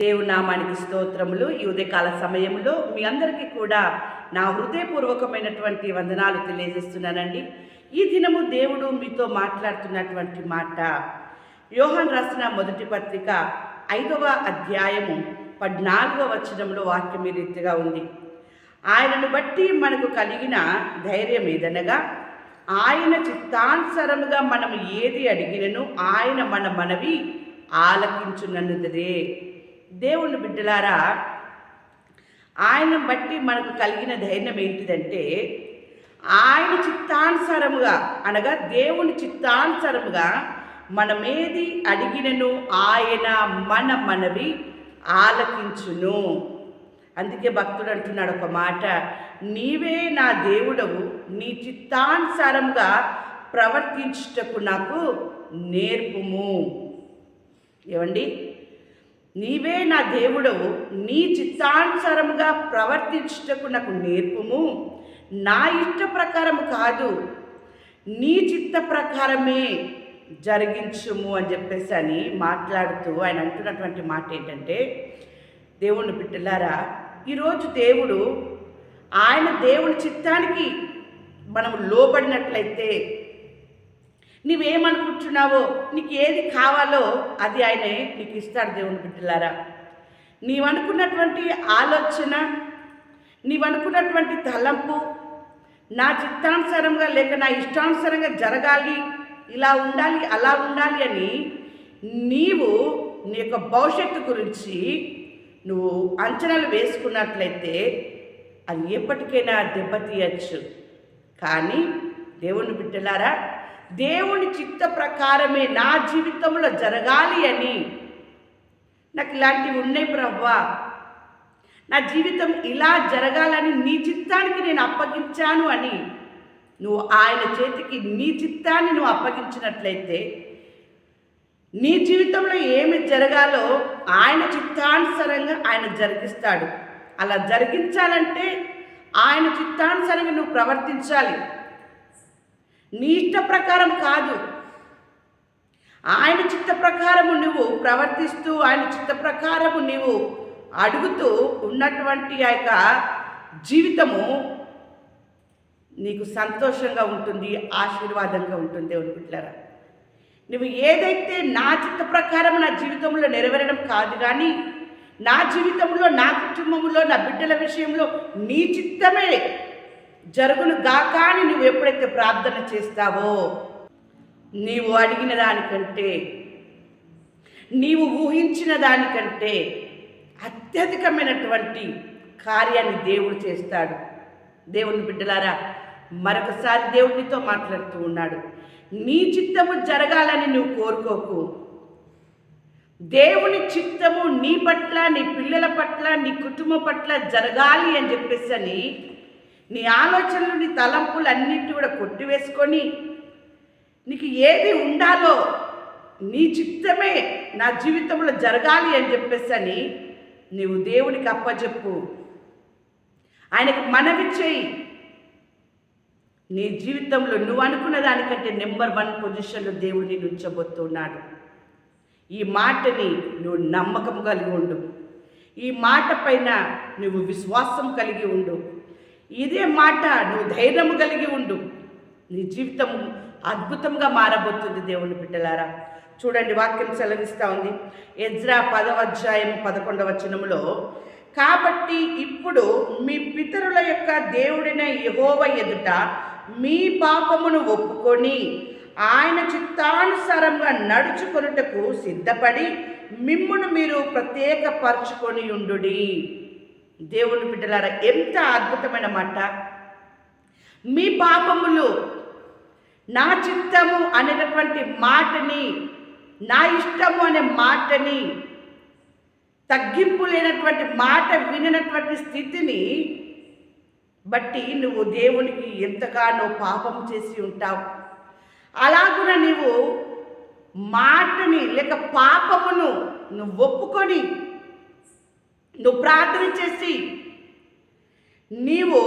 దేవునామానికి స్తోత్రములు. ఈ ఉదయకాల సమయంలో మీ అందరికీ కూడా నా హృదయపూర్వకమైనటువంటి వందనాలు తెలియజేస్తున్నానండి. ఈ దినము దేవుడు మీతో మాట్లాడుతున్నటువంటి మాట యోహాన్ రాసిన మొదటి పత్రిక ఐదవ అధ్యాయము పద్నాలుగవ వచనంలో వాక్యం ఈ రీతిగా ఉంది. ఆయనను బట్టి మనకు కలిగిన ధైర్యం ఏదనగా ఆయన చిత్తానుసరముగా మనం ఏది అడిగినను ఆయన మన మనవి ఆలకించునన్నదే దేవుని బిడ్డలారా ఆయన బట్టి మనకు కలిగిన ధైర్యం ఏంటిదంటే ఆయన చిత్తానుసారముగా అనగా దేవుని చిత్తానుసారముగా మనమేది అడిగినను ఆయన మన మనవి ఆలకించును. అందుకే భక్తుడు అంటున్నాడు ఒక మాట నీవే నా దేవుడవు నీ చిత్తానుసారముగా ప్రవర్తించుటకు నాకు నేర్పుము. ఏమండి? నీవే నా దేవుడవు నీ చిత్తానుసారముగా ప్రవర్తించుటకు నాకు నేర్పుము. నా ఇష్ట ప్రకారము కాదు నీ చిత్త ప్రకారమే జరిగించుము అని చెప్పేసి అని మాట్లాడుతూ ఆయన అంటున్నటువంటి మాట ఏంటంటే దేవుణ్ణి బిడ్డలారా ఈరోజు దేవుడు ఆయన దేవుని చిత్తానికి మనం లోబడినట్లయితే నీవేమనుకుంటున్నావో నీకు ఏది కావాలో అది ఆయనే నీకు ఇస్తాడు దేవుని బిడ్డలారా. నీవనుకున్నటువంటి ఆలోచన నీవనుకున్నటువంటి తలంపు నా చిత్తానుసారంగా లేక నా ఇష్టానుసారంగా జరగాలి ఇలా ఉండాలి అలా ఉండాలి అని నీవు నీ యొక్క భవిష్యత్తు గురించి నువ్వు అంచనాలు వేసుకున్నట్లయితే అది ఎప్పటికైనా దెబ్బతీయచ్చు. కానీ దేవుని బిడ్డలారా దేవుని చిత్త ప్రకారమే నా జీవితంలో జరగాలి అని. నాకు ఇలాంటివి ఉన్నాయి ప్రవ్వా నా జీవితం ఇలా జరగాలని నీ చిత్తానికి నేను అప్పగించాను అని. నువ్వు ఆయన చేతికి నీ చిత్తాన్ని నువ్వు అప్పగించినట్లయితే నీ జీవితంలో ఏమి జరగాలో ఆయన చిత్తానుసారంగా ఆయన జరిగిస్తాడు. అలా జరిగించాలంటే ఆయన చిత్తానుసరంగా నువ్వు ప్రవర్తించాలి. నీ ఇష్ట ప్రకారం కాదు. ఆయన చిత్త ప్రకారము నువ్వు ప్రవర్తిస్తూ ఆయన చిత్త ప్రకారము నువ్వు అడుగుతూ ఉన్నటువంటి ఆ యొక్క జీవితము నీకు సంతోషంగా ఉంటుంది ఆశీర్వాదంగా ఉంటుంది దేవుని బిడ్డలారా. నువ్వు ఏదైతే నా చిత్త ప్రకారం నా జీవితంలో నెరవేరడం కాదు కానీ నా జీవితంలో నా కుటుంబంలో నా బిడ్డల విషయంలో నీ చిత్తమే జరుగును గాక అని నువ్వు ఎప్పుడైతే ప్రార్థన చేస్తావో నీవు అడిగిన దానికంటే నీవు ఊహించిన దానికంటే అత్యధికమైనటువంటి కార్యాన్ని దేవుడు చేస్తాడు. దేవుని బిడ్డలారా మరొకసారి దేవుడితో మాట్లాడుతూ ఉన్నాడు. నీ చిత్తము జరగాలని నువ్వు కోరుకోకు. దేవుని చిత్తము నీ పట్ల నీ పిల్లల పట్ల నీ కుటుంబం పట్ల జరగాలి అని చెప్పేసి అని నీ ఆలోచనలు నీ తలంపులు అన్నిటి కూడా కొట్టివేసుకొని నీకు ఏది ఉండాలో నీ చిత్తమే నా జీవితంలో జరగాలి అని చెప్పేసి అని నీవు దేవునికి అప్పచెప్పు ఆయనకు మనవి చేయి. నీ జీవితంలో నువ్వు అనుకున్న దానికంటే నెంబర్ వన్ పొజిషన్లో దేవుడిని ఉంచబోతున్నాడు. ఈ మాటని నువ్వు నమ్మకం కలిగి ఉండు. ఈ మాట పైన నువ్వు విశ్వాసం కలిగి ఉండు. ఇదే మాట నువ్వు ధైర్యము కలిగి ఉండు. నీ జీవితం అద్భుతంగా మారబోతుంది దేవుని బిడ్డలారా. చూడండి వాక్యం సెలవిస్తూ ఉంది. ఎజ్రా పదవ అధ్యాయం పదకొండవ వచనములో కాబట్టి ఇప్పుడు మీ పితరుల యొక్క దేవుడిన యహోవ ఎదుట మీ పాపమును ఒప్పుకొని ఆయన చిత్తానుసారంగా నడుచుకొనుటకు సిద్ధపడి మిమ్మును మీరు ప్రత్యేకపరచుకొని ఉండుడి. దేవుని బిడ్డలారా ఎంత అద్భుతమైన మాట. మీ పాపములు నా చిత్తము అనేటటువంటి మాటని నా ఇష్టము అనే మాటని తగ్గింపు లేనటువంటి మాట విననటువంటి స్థితిని బట్టి నువ్వు దేవునికి ఎంతగానో పాపం చేసి ఉంటావు. అలాగున నీవు మాటని లేక పాపమును నువ్వు ఒప్పుకొని నువ్వు ప్రార్థన చేసి నీవు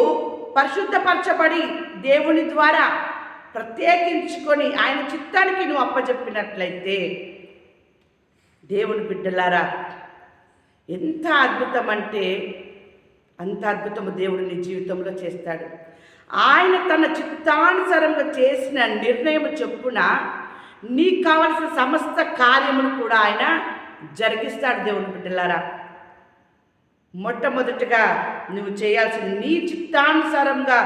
పరిశుద్ధపరచబడి దేవుని ద్వారా ప్రత్యేకించుకొని ఆయన చిత్తానికి నువ్వు అప్పచెప్పినట్లయితే దేవుని బిడ్డలారా ఎంత అద్భుతం అంటే అంత అద్భుతము దేవుడు నీ జీవితంలో చేస్తాడు. ఆయన తన చిత్తానుసారంగా చేసిన నిర్ణయం చెప్పున నీకు కావలసిన సమస్త కార్యములు కూడా ఆయన జరిగిస్తాడు దేవుని బిడ్డలారా. మొట్టమొదటిగా నువ్వు చేయాల్సింది నీ చిత్తానుసారంగా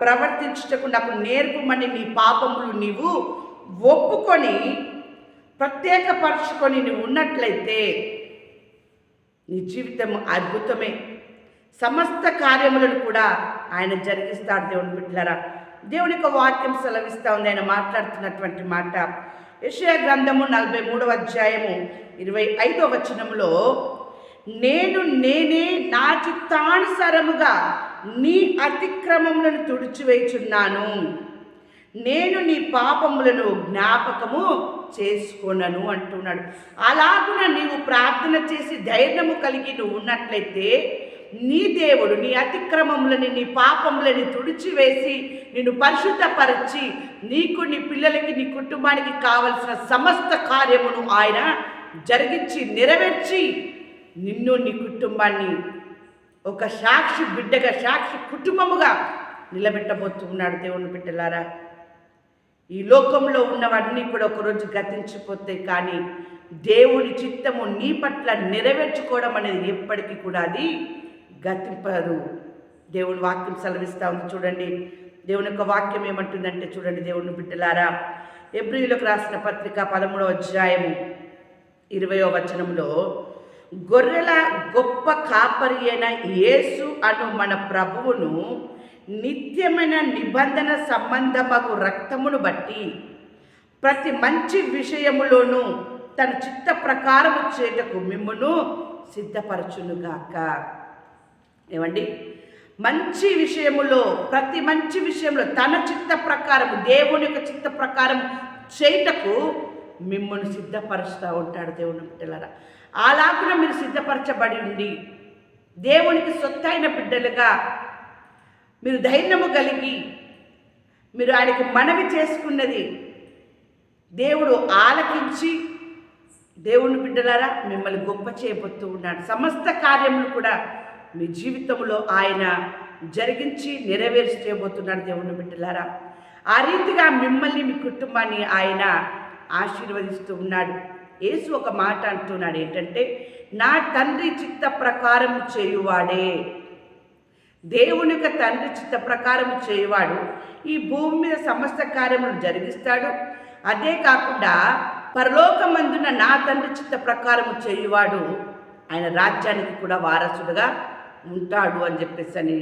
ప్రవర్తించుటకు నాకు నేర్పమని నీ పాపములు నీవు ఒప్పుకొని ప్రత్యేకపరచుకొని నువ్వు ఉన్నట్లయితే నీ జీవితం అద్భుతమే. సమస్త కార్యములను కూడా ఆయన జరిగిస్తాడు దేవుని బిడ్డలారా. దేవుని యొక్క వాక్యం సెలవిస్తా ఉంది. ఆయన మాట్లాడుతున్నటువంటి మాట. యెషయా గ్రంథము నలభై మూడవ అధ్యాయము ఇరవై ఐదవ వచనంలో నేను నేనే నా చిత్తానుసారముగా నీ అతిక్రమములను తుడిచివేచున్నాను నేను నీ పాపములను జ్ఞాపకము చేసుకొనను అంటున్నాడు. అలాగున నీవు ప్రార్థన చేసి ధైర్యము కలిగి నువ్వు ఉన్నట్లయితే నీ దేవుడు నీ అతిక్రమములని నీ పాపములని తుడిచివేసి నిన్ను పరిశుద్ధపరిచి నీకు నీ పిల్లలకి నీ కుటుంబానికి కావలసిన సమస్త కార్యమును ఆయన జరిగించి నెరవేర్చి నిన్ను నీ కుటుంబాన్ని ఒక సాక్షి బిడ్డగా సాక్షి కుటుంబముగా నిలబెట్టబోతున్నాడు దేవుని బిడ్డలారా. ఈ లోకంలో ఉన్నవన్నీ కూడా ఒకరోజు గతించిపోతాయి కానీ దేవుని చిత్తము నీ పట్ల నెరవేర్చుకోవడం అనేది ఎప్పటికీ కూడా అది గతింపదు. దేవుని వాక్యం సెలవిస్తూ ఉంది చూడండి. దేవుని యొక్క వాక్యం ఏమంటుందంటే చూడండి దేవుని బిడ్డలారా. ఎబ్రిలకు రాసిన పత్రిక పదమూడవ అధ్యాయము ఇరవయో వచనంలో గొర్రెల గొప్ప కాపరి అయిన యేసు అను మన ప్రభువును నిత్యమైన నిబంధన సంబంధమగు రక్తమును బట్టి ప్రతి మంచి విషయములోనూ తన చిత్త ప్రకారము చేటకు మిమ్మును సిద్ధపరచునుగాక. ఏమండి? మంచి విషయములో ప్రతి మంచి విషయంలో తన చిత్త ప్రకారము దేవుని యొక్క చిత్త ప్రకారం చేయుటకు మిమ్మల్ని సిద్ధపరుస్తూ ఉంటాడు దేవుని బిడ్డలారా. అలాగున మీరు సిద్ధపరచబడి ఉండి దేవునికి సొత్తైన బిడ్డలుగా మీరు ధైర్యము కలిగి మీరు ఆయనకి మనవి చేసుకున్నది దేవుడు ఆలకించి దేవుని బిడ్డలారా మిమ్మల్ని గొప్ప చేయబోతూ ఉన్నాడు. సమస్త కార్యములు కూడా మీ జీవితంలో ఆయన జరిగించి నెరవేర్చి చేయబోతున్నాడు దేవుని బిడ్డలారా. ఆ రీతిగా మిమ్మల్ని మీ కుటుంబాన్ని ఆయన ఆశీర్వదిస్తూ ఉన్నాడు. యేసు ఒక మాట అంటున్నాడు ఏంటంటే నా తండ్రి చిత్త ప్రకారం చేయువాడే. దేవుని యొక్క తండ్రి చిత్త ప్రకారం చేయువాడు ఈ భూమి మీద సమస్త కార్యములు జరిగిస్తాడు. అదే కాకుండా పరలోకమందున నా తండ్రి చిత్త ప్రకారం చేయువాడు ఆయన రాజ్యానికి కూడా వారసుడుగా ఉంటాడు అని చెప్పేసి అని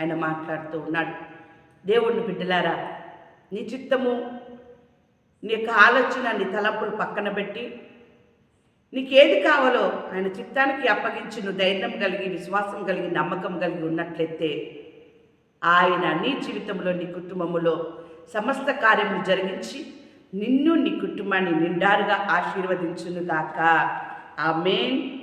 ఆయన మాట్లాడుతూ ఉన్నాడు. దేవుణ్ణి బిడ్డలారా నీ చిత్తము నీ యొక్క ఆలోచన నీ తలంపులు పక్కన పెట్టి నీకేది కావాలో ఆయన చిత్తానికి అప్పగించి నువ్వు ధైర్యం కలిగి విశ్వాసం కలిగి నమ్మకం కలిగి ఉన్నట్లయితే ఆయన నీ జీవితంలో నీ కుటుంబములో సమస్త కార్యములు జరిగించి నిన్ను నీ కుటుంబాన్ని నిండారుగా ఆశీర్వదించునుగాక. ఆమెన్.